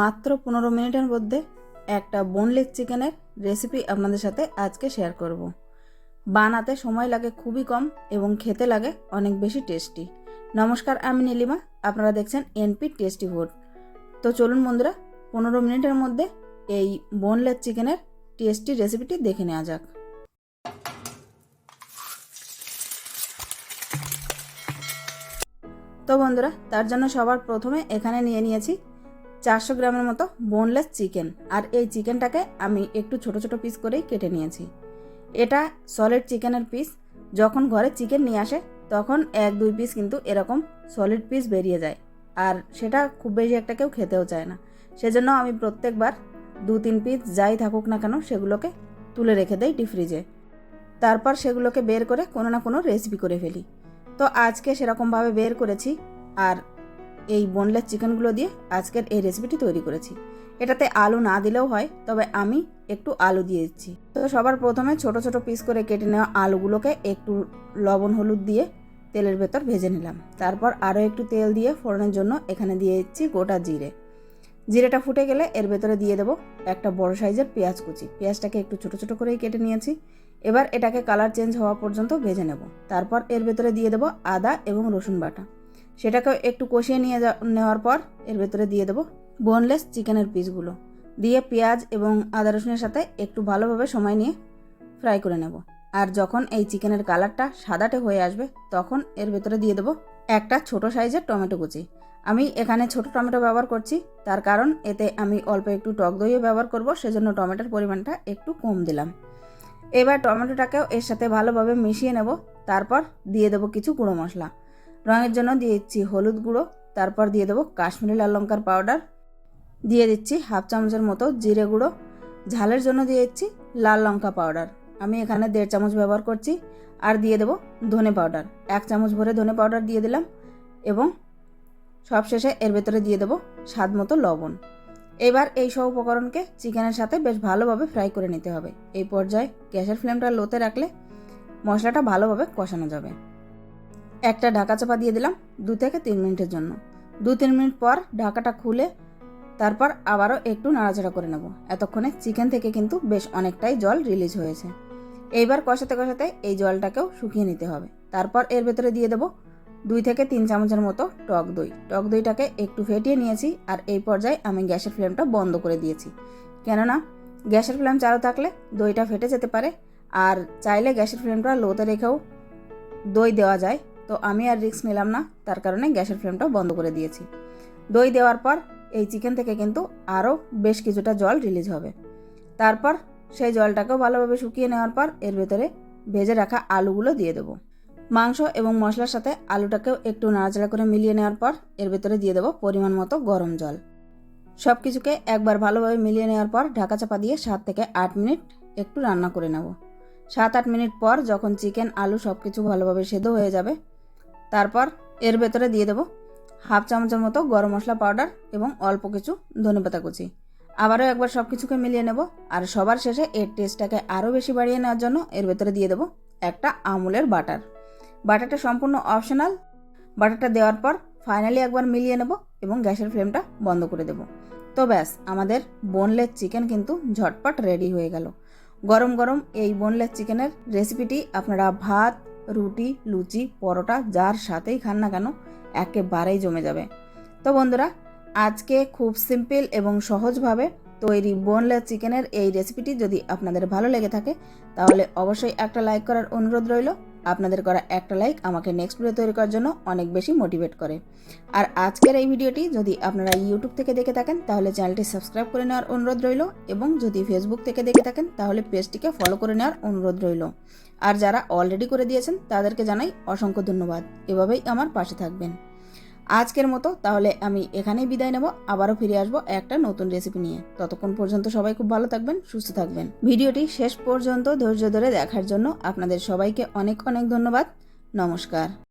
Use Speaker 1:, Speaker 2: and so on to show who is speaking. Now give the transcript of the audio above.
Speaker 1: মাত্র পনেরো মিনিটের মধ্যে একটা বোনলেস চিকেনের রেসিপি আপনাদের সাথে আজকে শেয়ার করব। বানাতে সময় লাগে খুবই কম এবং খেতে লাগে অনেক বেশি টেস্টি নমস্কার আমি নীলিমা আপনারা দেখছেন এনপি টেস্টি ফুড তো চলুন বন্ধুরা পনেরো মিনিটের মধ্যে এই বোনলেস চিকেনের টেস্টি রেসিপিটি দেখে নেওয়া যাক তো বন্ধুরা তার জন্য সবার প্রথমে এখানে নিয়ে নিয়েছি চারশো গ্রামের মতো বোনলেস চিকেন আর এই চিকেনটাকে আমি একটু ছোট ছোট পিস করেই কেটে নিয়েছি এটা সলিড চিকেনের পিস যখন ঘরে চিকেন নিয়ে আসে তখন এক দুই পিস কিন্তু এরকম সলিড পিস বেরিয়ে যায় আর সেটা খুব বেশি একটা কেউ খেতেও চায় না সেজন্য আমি প্রত্যেকবার দু তিন পিস যাই থাকুক না কেন সেগুলোকে তুলে রেখে দেই ডিপ ফ্রিজে তারপর সেগুলোকে বের করে কোনো না কোনো রেসিপি করে ফেলি তো আজকে সেরকমভাবে বের করেছি আর এই বোনলেস চিকেনগুলো দিয়ে আজকের এই রেসিপিটি তৈরি করেছি এটাতে আলু না দিলেও হয় তবে আমি একটু আলু দিয়ে দিচ্ছি তো সবার প্রথমে ছোট ছোট পিস করে কেটে নেওয়া আলুগুলোকে একটু লবণ হলুদ দিয়ে তেলের ভেতর ভেজে নিলাম তারপর আরও একটু তেল দিয়ে ফোড়নের জন্য এখানে দিয়ে দিচ্ছি গোটা জিরে জিরেটা ফুটে গেলে এর ভেতরে দিয়ে দেবো একটা বড় সাইজের পেঁয়াজ কুচি পেঁয়াজটাকে একটু ছোট ছোট করেই কেটে নিয়েছি এবার এটাকে কালার চেঞ্জ হওয়া পর্যন্ত ভেজে নেব তারপর এর ভেতরে দিয়ে দেবো আদা এবং রসুন বাটা সেটাকে একটু কষিয়ে নিয়ে নেওয়ার পর এর ভেতরে দিয়ে দেবো বোনলেস চিকেনের পিসগুলো দিয়ে পেঁয়াজ এবং আদা রসুনের সাথে একটু ভালোভাবে সময় নিয়ে ফ্রাই করে নেব আর যখন এই চিকেনের কালারটা সাদাটে হয়ে আসবে তখন এর ভেতরে দিয়ে দেবো একটা ছোট সাইজের টমেটো কুচি আমি এখানে ছোট টমেটো ব্যবহার করছি তার কারণ এতে আমি অল্প একটু টক দইও ব্যবহার করব সেজন্য টমেটোর পরিমাণটা একটু কম দিলাম এবার টমেটোটাকেও এর সাথে ভালোভাবে মিশিয়ে নেব তারপর দিয়ে দেবো কিছু গুঁড়ো মশলা রঙের জন্য দিয়ে দিচ্ছি হলুদ গুঁড়ো তারপর দিয়ে দেবো কাশ্মীরি লাল লঙ্কার পাউডার দিয়ে দিচ্ছি হাফ চামচের মতো জিরে গুঁড়ো ঝালের জন্য দিয়ে দিচ্ছি লাল লঙ্কা পাউডার আমি এখানে দেড় চামচ ব্যবহার করছি আর দিয়ে দেবো ধনে পাউডার এক চামচ ভরে ধনে পাউডার দিয়ে দিলাম এবং সবশেষে এর ভেতরে দিয়ে দেবো স্বাদ মতো লবণ এবার এই সব উপকরণকে চিকেনের সাথে বেশ ভালোভাবে ফ্রাই করে নিতে হবে এই পর্যায়ে গ্যাসের ফ্লেমটা লোতে রাখলে মশলাটা ভালোভাবে কষানো যাবে একটা ঢাকা চাপা দিয়ে দিলাম দু থেকে তিন মিনিটের জন্য দু তিন মিনিট পর ঢাকাটা খুলে তারপর আবারও একটু নাড়াচাড়া করে নেব এতক্ষণে চিকেন থেকে কিন্তু বেশ অনেকটাই জল রিলিজ হয়েছে এইবার কষাতে কষাতে এই জলটাকেও শুকিয়ে নিতে হবে তারপর এর ভেতরে দিয়ে দেব দুই থেকে তিন চামচের মতো টক দই টক দইটাকে একটু ফেটিয়ে নিয়েছি আর এই পর্যায়ে আমি গ্যাসের ফ্লেমটা বন্ধ করে দিয়েছি কেননা গ্যাসের ফ্লেম চালু থাকলে দইটা ফেটে যেতে পারে আর চাইলে গ্যাসের ফ্লেমটা লোতে রেখেও দই দেওয়া যায় তো আমি আর রিস্ক নিলাম না তার কারণে গ্যাসের ফ্লেমটা বন্ধ করে দিয়েছি দই দেওয়ার পর এই চিকেন থেকে কিন্তু আরও বেশ কিছুটা জল রিলিজ হবে তারপর সেই জলটাকেও ভালোভাবে শুকিয়ে নেওয়ার পর এর ভেতরে ভেজে রাখা আলুগুলো দিয়ে দেবো মাংস এবং মশলার সাথে আলুটাকেও একটু নাড়াচাড়া করে মিলিয়ে নেওয়ার পর এর ভেতরে দিয়ে দেবো পরিমাণ মতো গরম জল সব কিছুকে একবার ভালোভাবে মিলিয়ে নেওয়ার পর ঢাকা চাপা দিয়ে সাত থেকে আট মিনিট একটু রান্না করে নেব সাত আট মিনিট পর যখন চিকেন আলু সব কিছু ভালোভাবে সেদ্ধ হয়ে যাবে তারপর এর ভেতরে দিয়ে দেবো হাফ চামচের মতো গরম মশলা পাউডার এবং অল্প কিছু ধনেপাতা কুচি আবারও একবার সব কিছুকে মিলিয়ে নেব আর সবার শেষে এর টেস্টটাকে আরও বেশি বাড়িয়ে নেওয়ার জন্য এর ভেতরে দিয়ে দেবো একটা আমুলের বাটার বাটারটা সম্পূর্ণ অপশনাল বাটারটা দেওয়ার পর ফাইনালি একবার মিলিয়ে নেব এবং গ্যাসের ফ্লেমটা বন্ধ করে দেব তো ব্যাস আমাদের বোনলেস চিকেন কিন্তু ঝটপট রেডি হয়ে গেল গরম গরম এই বোনলেস চিকেনের রেসিপিটি আপনারা ভাত রুটি লুচি পরোটা যার সাথেই খান না কেন একেবারেই জমে যাবে তো বন্ধুরা আজকে খুব সিম্পল এবং সহজভাবে তৈরি বোনলেস চিকেনের এই রেসিপিটি যদি আপনাদের ভালো লেগে থাকে তাহলে অবশ্যই একটা লাইক করার অনুরোধ রইল আপনাদের করা একটা লাইক আমাকে নেক্সট ভিডিও তৈরি করার জন্য অনেক বেশি মোটিভেট করে আর আজকের এই ভিডিওটি যদি আপনারা ইউটিউব থেকে দেখে থাকেন তাহলে চ্যানেলটি সাবস্ক্রাইব করে নেওয়ার অনুরোধ রইল এবং যদি ফেসবুক থেকে দেখে থাকেন তাহলে পেজটিকে ফলো করে নেওয়ার অনুরোধ রইল আর যারা অলরেডি করে দিয়েছেন তাদেরকে জানাই অসংখ্য ধন্যবাদ এভাবেই আমার পাশে থাকবেন আজকের মতো তাহলে আমি এখানেই বিদায় নেব আবারও ফিরে আসবো একটা নতুন রেসিপি নিয়ে ততক্ষণ পর্যন্ত সবাই খুব ভালো থাকবেন সুস্থ থাকবেন ভিডিওটি শেষ পর্যন্ত ধৈর্য ধরে দেখার জন্য আপনাদের সবাইকে অনেক অনেক ধন্যবাদ নমস্কার